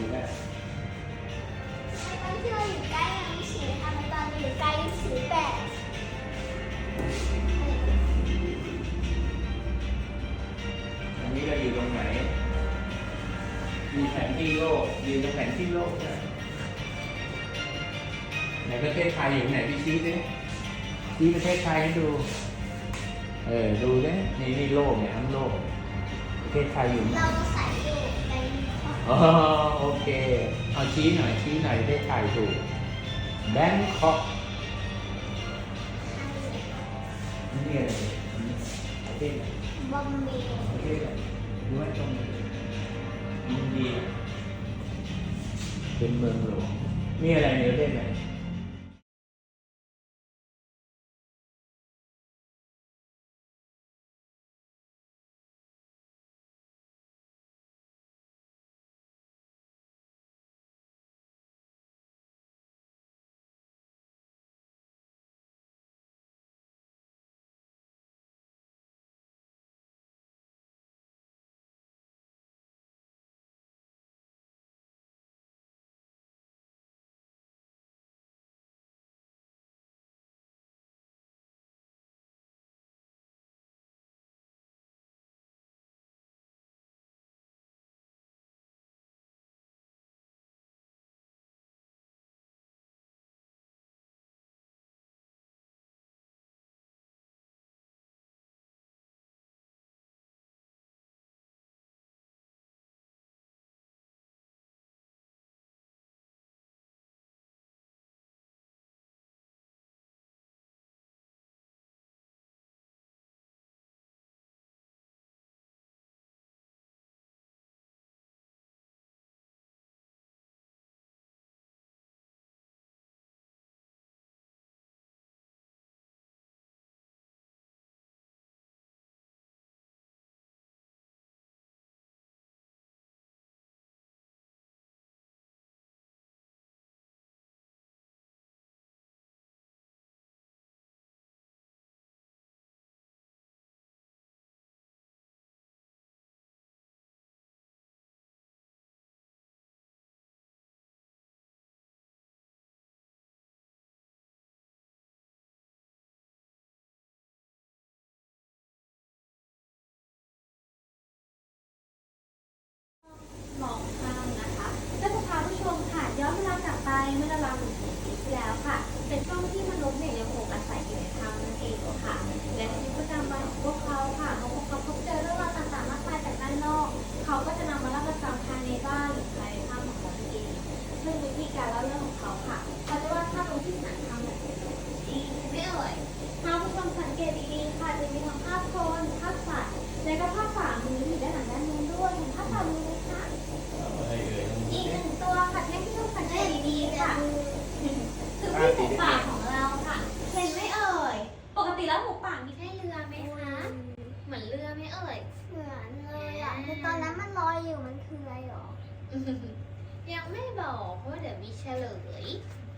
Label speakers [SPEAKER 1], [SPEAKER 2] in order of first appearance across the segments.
[SPEAKER 1] นี้แอ
[SPEAKER 2] ที่เราอยู่ใกล้
[SPEAKER 1] มั
[SPEAKER 2] นฉีดทไมตอนอยู่ใกล้ฉี
[SPEAKER 1] แป
[SPEAKER 2] ด
[SPEAKER 1] อันนี้เราอยู่ตรงไหน มีแผนที่โลกยืนตรแผนที่โลกนไหนประเทศไทยอยู่ไหนพี่ชี้ดิชี้ประเทศไทยให้ดู เออ ดูดินี่นี่โลกเนี่ยทั้งโลก ประเทศไทยอยู่ไหน
[SPEAKER 2] อ๋อ
[SPEAKER 1] โอเค เอาชี้หน่อยชี้หน่อยได้ถ่ายถูกแบงคอกนี่อะไรประเทศ
[SPEAKER 2] บอมเบย์
[SPEAKER 1] ประเทศอะไรรู้ไหมตรงนี้อินเดียเป็นเมืองหลวงนี่อะไรในประเทศไห
[SPEAKER 3] ม มเนี่ยยังคงอาศัยอยู่ในถ้ำนั่นเองค่ะ และชีวิตประจำวันของพวกเขาค่ะเมื่อพวกเขาพบเจอเรื่องราวต่างๆมากมายจากด้านนอก เขาก็จะนำมาเล่าประจำภายในบ้านหรือภายในถ้ำของเขานั่นเอง ซึ่งวิธีการเล่าเรื่องของเขาค่ะเขาจะวาดภาพลงที่ผนังถ้ำแบบนี้ดีไม่เอ่ยถ้าผู้ชมสังเกตดีๆค่ะจะมีทั้งภาพคนภาพสัตว์และก็ภาพฝา มีเฉลย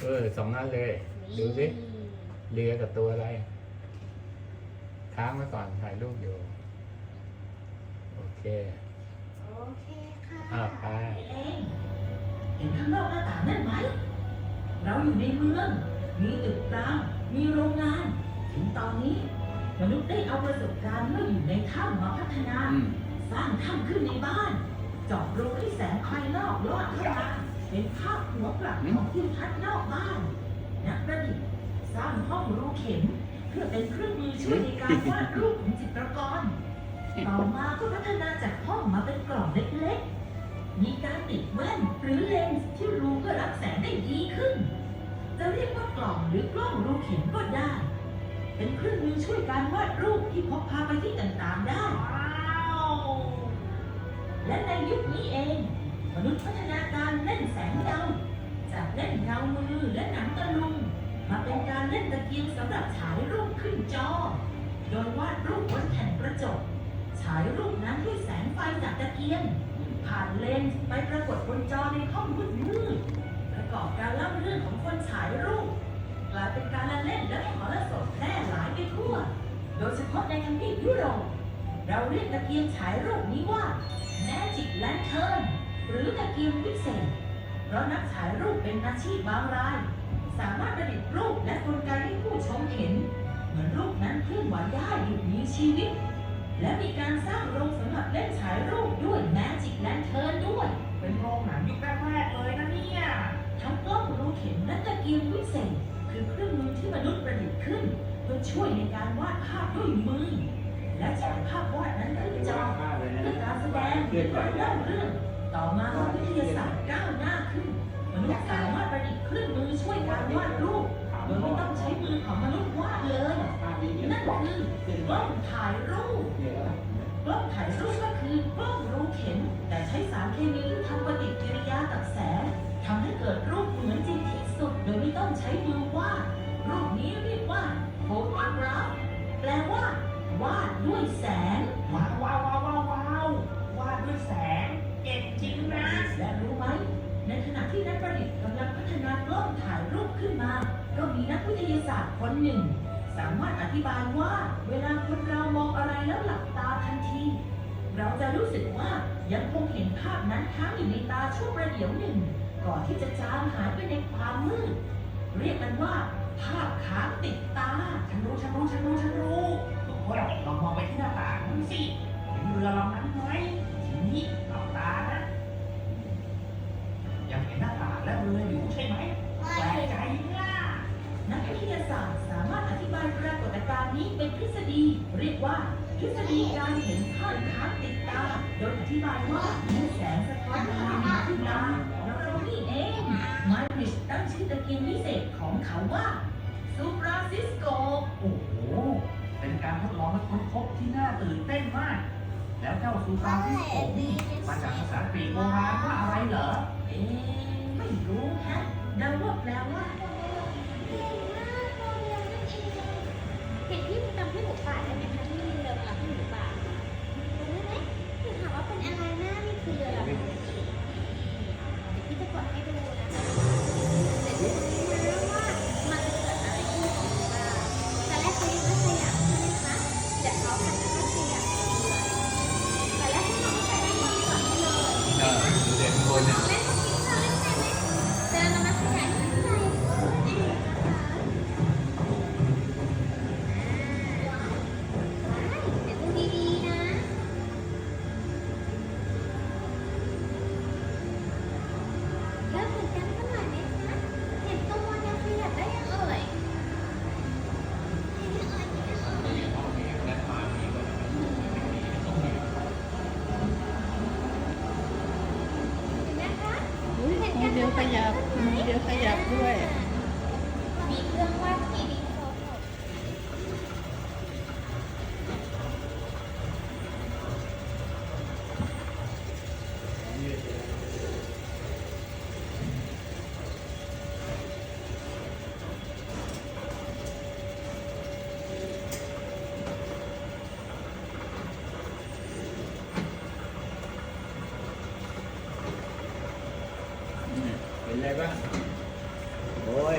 [SPEAKER 1] เออสองนั่นเลย ดูสิเรือกับตัวอะไร ค้างไว้ก่อนถ่ายรูปอยู่ โอเค
[SPEAKER 3] โอเคค่ะ
[SPEAKER 1] อ่าไป
[SPEAKER 4] เองเห็นข้างนอกหน้าต่างนั่นไหม เราอยู่ในเมือง มีตึกราม มีโรงงาน ถึงตอนนี้ มนุษย์ได้เอาประสบการณ์เมื่ออยู่ในถ้ำมาพัฒนา
[SPEAKER 1] อืม
[SPEAKER 4] สร้างถ้ำขึ้นในบ้าน เจาะรูให้แสงภายนอกลอดเข้ามา เป็นภาพหัวกลับของทิวทัศน์นอกบ้าน นักประดิษฐ์สร้างห้องรูเข็ม เพื่อเป็นเครื่องมือช่วยในการวาดรูปของจิตรกร ต่อมาก็พัฒนาจากห้องมาเป็นกล่องเล็กๆ มีการติดแว่นหรือเลนส์ที่รูเพื่อรับแสงได้ดีขึ้น จะเรียกว่ากล่องหรือกล้องรูเข็มก็ได้ เป็นเครื่องมือช่วยการวาดรูปที่พกพาไปที่ต่างๆได้ และในยุคนี้เอง มนุษย์พัฒนาการเล่นแสงเงาจากเล่นเงามือและหนังตะลุง มาเป็นการเล่นตะเกียงสำหรับฉายรูปขึ้นจอ โดยวาดรูปบนแผ่นกระจก ฉายรูปนั้นด้วยแสงไฟจากตะเกียง ผ่านเลนส์ไปปรากฏบนจอในห้องมืดมืดประกอบการเล่าเรื่องของคนฉายรูปกลายเป็นการละเล่นและมหรสพแพร่หลายไปทั่ว โดยเฉพาะในทวีปยุโรปเราเรียกตะเกียงฉายรูปนี้ว่า Magic Lantern หรือตะเกียงวิเศษ เพราะนักฉายรูปเป็นอาชีพบางราย สามารถประดิษฐ์รูปและกลไกให้ผู้ชมเห็น เหมือนรูปนั้นเคลื่อนไหวได้ดูมีชีวิต และมีการสร้างโรงสำหรับเล่นฉายรูปด้วย Magic Lantern ด้วย เป็น
[SPEAKER 5] รงหนังยุคแรกๆเลยนะเนี่ย
[SPEAKER 4] ทั้งกล้องรูเข็มและตะเกียงวิเศษ คือเครื่องมือที่มนุษย์ประดิษฐ์ขึ้นเพื่อช่วยในการวาดภาพด้วยมือและฉายภาพวาดนั้นขึ้นจอ
[SPEAKER 5] มากเลยนะ
[SPEAKER 4] เพื่อการแสดงเพื่อการเล่าเรื่อง ต่อมาวิทยาศาสตร์ก้าวหน้าขึ้น มนุษย์สามารถประดิษฐ์เครื่องมือช่วยการวาดรูปโดยไม่ต้องใช้มือของมนุษย์วาดเลย นั่นคือกล้องถ่ายรูปกล้องถ่ายรูปก็คือกล้องรูเข็ม แต่ใช้สารเคมีที่ทำปฏิกิริยากับแสงทำให้เกิดรูปเหมือนจริงที่สุด โดยไม่ต้องใช้มือวาด รูปนี้เรียกว่าโฟโตกราฟแปลว่าวาดด้วยแสง
[SPEAKER 5] ว้าวว้าวว้าวว้าวว้าววาดด้วยแสง เก่งจริงนะ
[SPEAKER 4] และรู้ไหม ในขณะที่นักประดิษฐ์กำลังพัฒนากล้องถ่ายรูปขึ้นมา ก็มีนักวิทยาศาสตร์คนหนึ่ง สามารถอธิบายว่าเวลาคนเรามองอะไรแล้วหลับตาทันที เราจะรู้สึกว่ายังคงเห็นภาพนั้นค้างอยู่ในตาช่วงประเดี๋ยวหนึ่ง ก่อนที่จะจางหายไปในความมืด เรียกกันว่า ภาพค้างติดตา
[SPEAKER 5] ฉันรู้ฉันรู้ฉันรู้ฉันรู้ทุกคนลองมองไปที่หน้าต่างนั่นสิเห็นเรือลำนั้นไหม ทีนี้หลับตานะยังเห็นหน้าตาและเรืออยู่ใช่ไหมแปลกใจง่ะ
[SPEAKER 4] นักวิทยาศาสตร์สามารถอธิบายปรากฏการณ์นี้เป็นทฤษฎี เรียกว่าทฤษฎีการเห็นภาพค้างติดตา โดยอธิบายว่ามีแสงสะท้อนผ่านขึ้นตาแล้วเรานี่เองมาริชตั้งชื่อตะเกียงวิเศษของเขาว่าซูปราซิสโก
[SPEAKER 5] โอ้โห เป็นการทดลองและค้นพบที่น่าตื่นเต้นมาก แล้วเจ้าซูฟานซิสโกนี่มาจากภาษาปีโบราณว่าอะไรเหรอ
[SPEAKER 4] เอ๊ไม่รู้ฮะเดาว่าแปลว่า
[SPEAKER 2] เ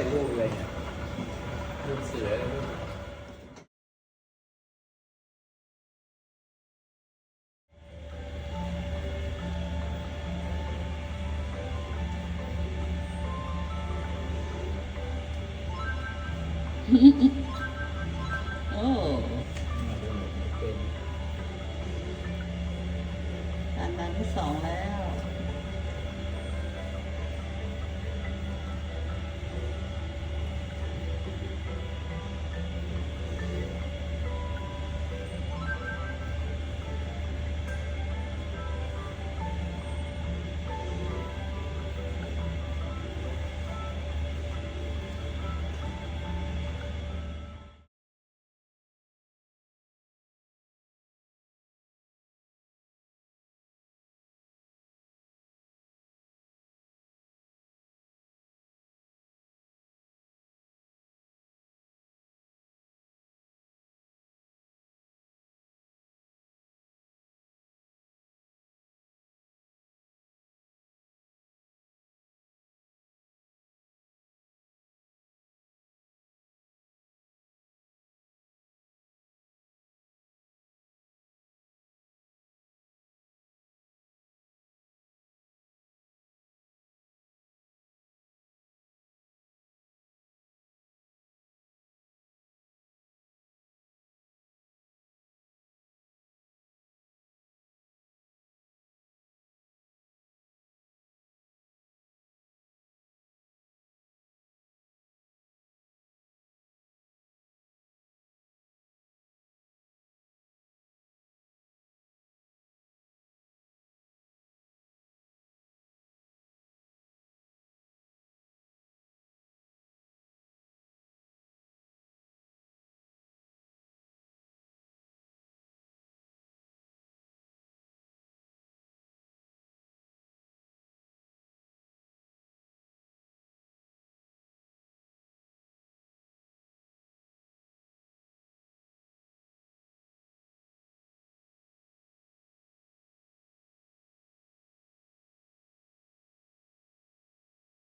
[SPEAKER 2] โอ้
[SPEAKER 3] ยลูกเล
[SPEAKER 1] ยลูกเสือ
[SPEAKER 6] โอ้
[SPEAKER 1] มาน
[SPEAKER 6] อันนั้นที่สองแล้ว